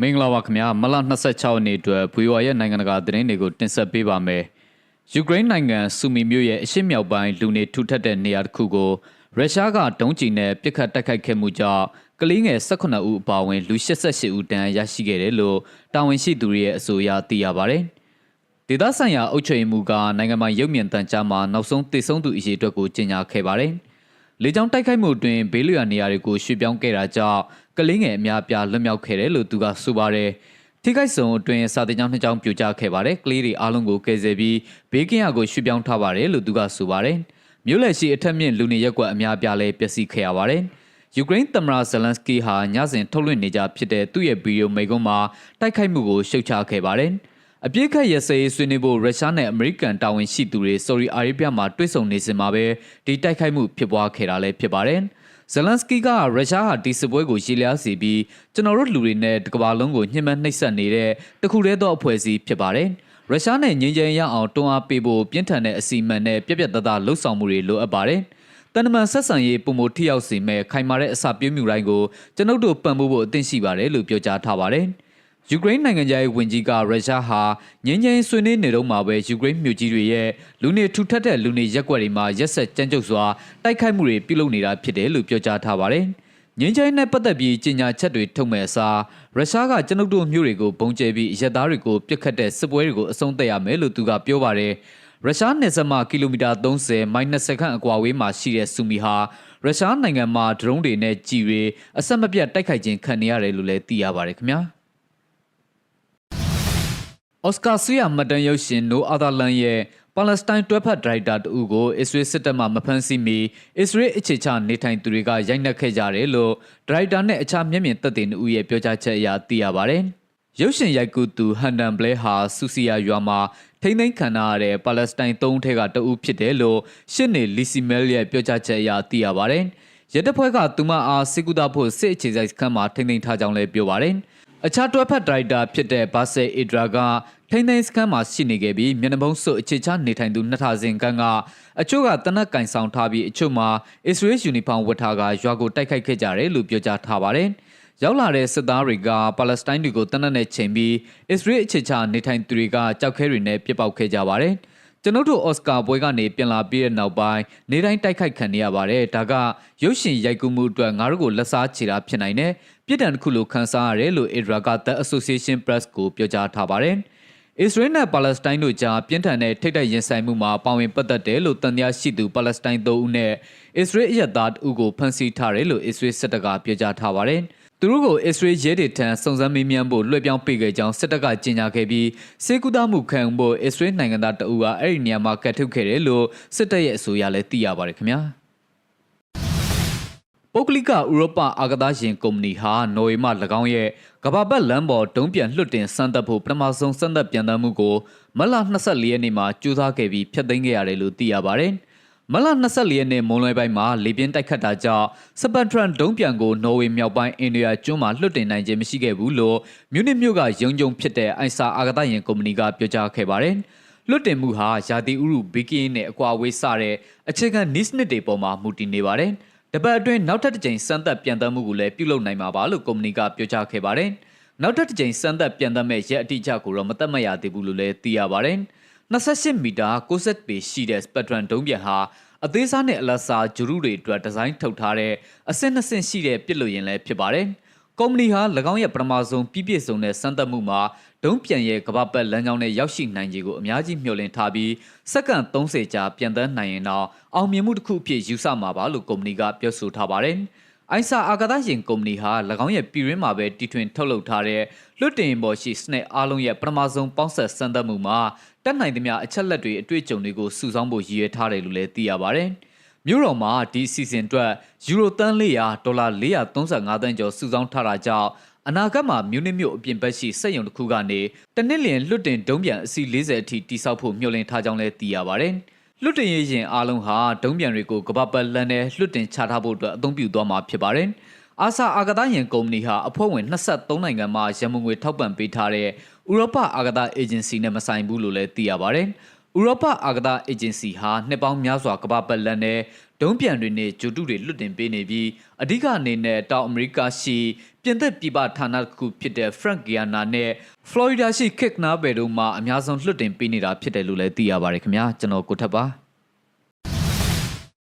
မင်္ဂလာပါခင်ဗျာမလ26ရက်နေ့အတွက်ဘူဝါရဲ့နိုင်ငံတကာသတင်းတွေကိုတင်ဆက်ပေးပါမယ်ယူကရိန်းနိုင်ငံဆူမီမြို့ရဲ့အရှေ့မြောက်ပိုင်းလူနေထူထပ်တဲ့နေရာတစ်ခုကိုရုရှားကဒုံးကျည်နဲ့ပစ်ခတ်တိုက်ခိုက်ခဲ့မှုကြောင့်ကလေးငယ်18ဦးအပါအဝင်လူ88ဦးတန်းရရှိခဲ့တယ်လို့တာဝန်ရှိသူတွေရဲ့အဆိုအရသိရပါတယ်ဒေသဆိုင်ရာအုပ်ချုပ်ရေးမှူးကနိုင်ငံမှာရုပ်မြင်သံကြားမှာနောက်ဆုံးတည်ဆုံသူအရေးအတွက်ကိုကြေညာခဲ့ပါတယ် လေကြောင်းတိုက်ခိုက်မှုအတွင်းဘေးလွတ်ရာနေရာတွေကိုရွှေ့ပြောင်းခဲ့တာကြောင့်ကလေးငယ်အများအပြားလွတ်မြောက်ခဲ့တယ်လို့သူကဆိုပါတယ်။ထိခိုက်ဆုံးအတွင်းစာတင်ကြောင်းနှစ်ကြောင်းပြိုကျခဲ့ပါတယ်။ကလေးတွေအားလုံးကိုကယ်ဆယ်ပြီးဘေးကင်းရာကိုရွှေ့ပြောင်းထားပါတယ်လို့သူကဆိုပါတယ်။မြို့လယ်ရှိအထက်မြင့်လူနေရက်ကွက်အများအပြားလည်းပျက်စီးခဲ့ရပါတယ်။ယူကရိန်းသမ္မတဇလန်စကီဟာညစဉ်ထုတ်လွှင့်နေကြဖြစ်တဲ့သူ့ရဲ့ဗီဒီယိုမိန့်ခွန်းမှာတိုက်ခိုက်မှုကိုရှုတ်ချခဲ့ပါတယ်။ အပြစ်ခတ်ရစရေးဆွေးနွေးဖို့ရုရှားနဲ့အမေရိကန်တာဝန်ရှိသူတွေဆော်ဒီအာရေဗျမှာတွေ့ဆုံနေစဉ်မှာပဲဒီတိုက်ခိုက်မှုဖြစ်ပွားခဲ့တာလည်းဖြစ်ပါတယ်။ဇလန်စကီကရုရှားဟာဒီစစ်ပွဲကိုရှေ့လျားစီပြီးကျွန်တော်တို့လူတွေနဲ့တကမ္ဘာလုံးကိုညှဉ်းပန်းနှိပ်စက်နေတဲ့တခုတည်းသောအဖွဲ့အစည်းဖြစ်ပါတယ်။ရုရှားနဲ့ငြိမ်းချမ်းရအောင်တွန်းအားပေးဖို့ပြင်းထန်တဲ့အစီအမံနဲ့ပြက်ပြက်သားသားလှုပ်ဆောင်မှုတွေလိုအပ်ပါတယ်။တန်တမန်ဆက်ဆံရေးပုံမထိရောက်စေမဲ့ခိုင်မာတဲ့အစာပြည့်မြူတိုင်းကိုကျွန်ုပ်တို့ပံ့ပိုးဖို့အသင့်ရှိပါတယ်လို့ပြောကြားထားပါတယ်။ ယူကရိန်းနိုင်ငံသားရဲ့ဝန်ကြီးကရုရှားဟာငင်းငင်းဆွေးနွေးနေတော့မှာပဲယူကရိန်းမြို့ကြီးတွေရဲ့လူနေထူထပ်တဲ့လူနေရက်ွက်တွေမှာရက်ဆက်ကြမ်းကြုတ်စွာတိုက်ခိုက်မှုတွေပြုလုပ်နေတာဖြစ်တယ်လို့ပြောကြားထားပါတယ်။ငင်းချိုင်းနဲ့ပတ်သက်ပြီးကြေညာချက်တွေထုတ်မဲ့အစားရုရှားကကျွန်ုပ်တို့မြို့တွေကိုပုံကျဲပြီးရက်သားတွေကိုပြစ်ခတ်တဲ့စစ်ပွဲတွေကိုအဆုံးသတ်ရမယ်လို့သူကပြောပါတယ်။ရုရှားနယ်စပ်မှာကီလိုမီတာ30မိုင်20ခန့်အကွာဝေးမှာရှိတဲ့ဆူမီဟာရုရှားနိုင်ငံမှာဒရုန်းတွေနဲ့ကြည်တွေအဆက်မပြတ်တိုက်ခိုက်ခြင်းခံနေရတယ်လို့လည်းသိရပါတယ်ခင်ဗျာ။ အော်စကာဆွေရမတန်ရုပ်ရှင် No Other Land ရဲ့ပါလက်စတိုင်းတွဲဖက်ဒရိုက်တာတူကိုအစ္စရေးစစ်တပ်မှမဖမ်းဆီးမီအစ္စရေးအခြေချနေထိုင်သူတွေကရိုက်နှက်ခဲ့ကြတယ်လို့ဒရိုက်တာနဲ့အခြားမျက်မြင်သက်သေနှုတ်ရဲ့ပြောကြားချက်အရသိရပါတယ်။ရုပ်ရှင်ရိုက်ကူသူဟန်ဒန်ဘလဲဟာဆူစီယာရွာမှာထိမ့်သိမ်းခံရတဲ့ပါလက်စတိုင်းသုံးထက်ကတအူးဖြစ်တယ်လို့ရှစ်နေလီစီမဲလ်ရဲ့ပြောကြားချက်အရသိရပါတယ်။ရဲတပ်ဖွဲ့ကသူမအားစစ်ကူတာဖို့စစ်အခြေစိုက်စခန်းမှာထိမ့်သိမ်းထားကြောင်းလည်းပြောပါတယ်။ အခြားတွဲဖက်ဒါရိုက်တာဖြစ်တဲ့ဘာဆယ်အီဒရာကထိန်းသိမ်းစခန်းမှာရှိနေခဲ့ပြီးမျက်နှာဖုံးစွပ်အခြေချနေထိုင်သူနှစ်ထာစင်ကန်းကအချို့ကတနက်ကင်ဆောင်ထားပြီးအချို့မှာအစ္စရေးယူနီဖောင်းဝတ်ထားကရွာကိုတိုက်ခိုက်ခဲ့ကြတယ်လို့ပြောကြားထားပါတယ်။ရောက်လာတဲ့စစ်သားတွေကပါလက်စတိုင်းတွေကိုတနက်နဲ့ချိန်ပြီးအစ္စရေးအခြေချနေထိုင်သူတွေကကြောက်ခဲတွေနဲ့ပြစ်ပေါက်ခဲ့ကြပါတယ်။ ကျွန်ုပ်တို့အော်စကာပွဲကနေပြန်လာပြီးတဲ့နောက်ပိုင်းနေတိုင်းတိုက်ခိုက်ခံနေရပါတယ်ဒါကရုပ်ရှင်ရိုက်ကူးမှုအတွက်ငါတို့ကိုလက်စားချေတာဖြစ်နိုင်တယ်ပြည်တံတစ်ခုလိုခန်းစားရတယ်လို့ Idra က The Association Press ကိုပြောကြားထားပါတယ်အစ္စရေးနဲ့ပါလက်စတိုင်းတို့ကြားပြင်းထန်တဲ့ထိပ်တိုက်ရင်ဆိုင်မှုမှာပါဝင်ပတ်သက်တယ်လို့တန်တရားရှိသူပါလက်စတိုင်း၃ဦးနဲ့အစ္စရေးအရက်သားအုပ်ကိုဖမ်းဆီးထားတယ်လို့အစ္စရေးစစ်တပ်ကပြောကြားထားပါတယ်။ သူတို့ကိုအစ္စရေးရဲတွေထံစုံစမ်းမေးမြန်းဖို့လွှဲပြောင်းပေးခဲ့ကြောင်းစစ်တပ်ကကြေညာခဲ့ပြီးစေကူတာမှုခံဖို့အစ္စရေးနိုင်ငံသားတအူကအဲ့ဒီနေရာမှာကတ်ထုတ်ခဲ့တယ်လို့စစ်တပ်ရဲ့အဆိုအရလည်းသိရပါတယ်ခင်ဗျာပုဂ္ဂလိကဥရောပအာကစားရှင်ကုမ္ပဏီဟာနော်ဝေမှ၎င်းရဲ့ကမ္ဘာပတ်လမ်းပေါ်ဒုံးပြန်လွှတ်တင်စမ်းသပ်ဖို့ပထမဆုံးစမ်းသပ်ပြန်တမ်းမှုကိုမလ24ရက်နေ့မှာကြိုးစားခဲ့ပြီးဖျက်သိမ်းခဲ့ရတယ်လို့သိရပါတယ်။ မလ24ရက်နေ့မွန်လွဲပိုင်းမှာလေပြင်းတိုက်ခတ်တာကြောင့်စပန်ထရန်ဒုံးပြန်ကိုနော်ဝေမြောက်ပိုင်းအိန္ဒိယကျွန်းမှာလွှတ်တင်နိုင်ခြင်းမရှိခဲ့ဘူးလို့မြူနစ်မြို့ကရုံကြုံဖြစ်တဲ့အိုင်ဆာအာဂတယင်ကုမ္ပဏီကပြောကြားခဲ့ပါတယ်။လွှတ်တင်မှုဟာယာတီဥရုဘီကင်းနဲ့အကွာဝေးစတဲ့အခြေခံနစ်နစ်တွေပေါ်မှာမူတည်နေပါတယ်။တပတ်အတွင်းနောက်ထပ်တစ်ကြိမ်စမ်းသပ်ပြန်တမ်းမှုကိုလည်းပြုလုပ်နိုင်မှာပါလို့ကုမ္ပဏီကပြောကြားခဲ့ပါတယ်။နောက်ထပ်တစ်ကြိမ်စမ်းသပ်ပြန်တမ်းမဲ့ရက်အတိအကျကိုတော့မသတ်မှတ်ရသေးဘူးလို့လည်းသိရပါတယ်။ 28မီတာ60ပေရှိတဲ့ Spectrum ဒုံးပြန်ဟာအသေးစားနဲ့အလတ်စားဂျူရုတွေအတွက်ဒီဇိုင်းထုတ်ထားတဲ့အဆင့်နှစ်ဆင့်ရှိတဲ့ပြစ်လို့ရင်လည်းဖြစ်ပါတယ်။ကုမ္ပဏီဟာ၎င်းရဲ့ပထမဆုံးပြည့်ပြည့်စုံတဲ့စမ်းသပ်မှုမှာဒုံးပြန်ရဲ့ကမ္ဘာပတ်လမ်းကြောင်းနဲ့ရောက်ရှိနိုင်ခြေကိုအများကြီးမျှော်လင့်ထားပြီးစက္ကန့်30ကြာပြန်တန်းနိုင်ရင်တော့အောင်မြင်မှုတစ်ခုအဖြစ်ယူဆမှာပါလို့ကုမ္ပဏီကပြောဆိုထားပါတယ်။ အိုင်ဆာအာကာသယာဉ်ကုမ္ပဏီဟာ၎င်းရဲ့ပြည်ရင်းမှာပဲတီထွင်ထုတ်လုပ်ထားတဲ့လွတ်တင်ပေါ်ရှိစနစ်အားလုံးရဲ့ပထမဆုံးပေါင်းဆက်စမ်းသပ်မှုမှာတက်နိုင်သမျှအချက်လက်တွေအတွေ့အကြုံတွေကိုစုဆောင်းဖို့ရည်ရွယ်ထားတယ်လို့လည်းသိရပါတယ်။မြို့တော်မှာဒီစီစဉ်အတွက်ယူရိုတန်း400ဒေါ်လာ435တန်းကျော်စုဆောင်းထားတာကြောင့်အနာဂတ်မှာမြို့နစ်မြို့အပြင်ဘက်ရှိစက်ရုံတစ်ခုကနေတနစ်လျင်လွတ်တင်ဒုံးပြန်အစီ40အထိတိစောက်ဖို့မျှော်လင့်ထားကြောင်းလည်းသိရပါတယ်။ လွတ်တင်ရေးရင်အားလုံးဟာဒုံးပြန်တွေကိုကပ္ပပတ်လန်နဲ့လွတ်တင်ချထားဖို့အတွက်အသုံးပြုသွားမှာဖြစ်ပါတယ်။အာဆာအာဂတာယင်ကုမ္ပဏီဟာအဖွဲ့ဝင်23နိုင်ငံမှရန်မုံငွေထောက်ပံ့ပေးထားတဲ့ဥရောပအာဂတာအေဂျင်စီနဲ့မဆိုင်ဘူးလို့လည်းသိရပါတယ်။ဥရောပအာဂတာအေဂျင်စီဟာနှစ်ပေါင်းများစွာကမ္ဘာပတ်လန်နဲ့ ဒဒုံးပြန်တွေနဲ့ဂျိုတုတွေလွတ်တင်ပေးနေပြီးအဓိကအနေနဲ့တောင်အမေရိကရှိပြင်သစ်ပြည်ပဌာနတစ်ခုဖြစ်တဲ့ Frank Guyana နဲ့ Florida ရှိ Cape Canaveral တို့မှာအများဆုံးလွတ်တင်ပေးနေတာဖြစ်တယ်လို့လည်းသိရပါတယ်ခင်ဗျာကျွန်တော်ကိုထပ်ပါ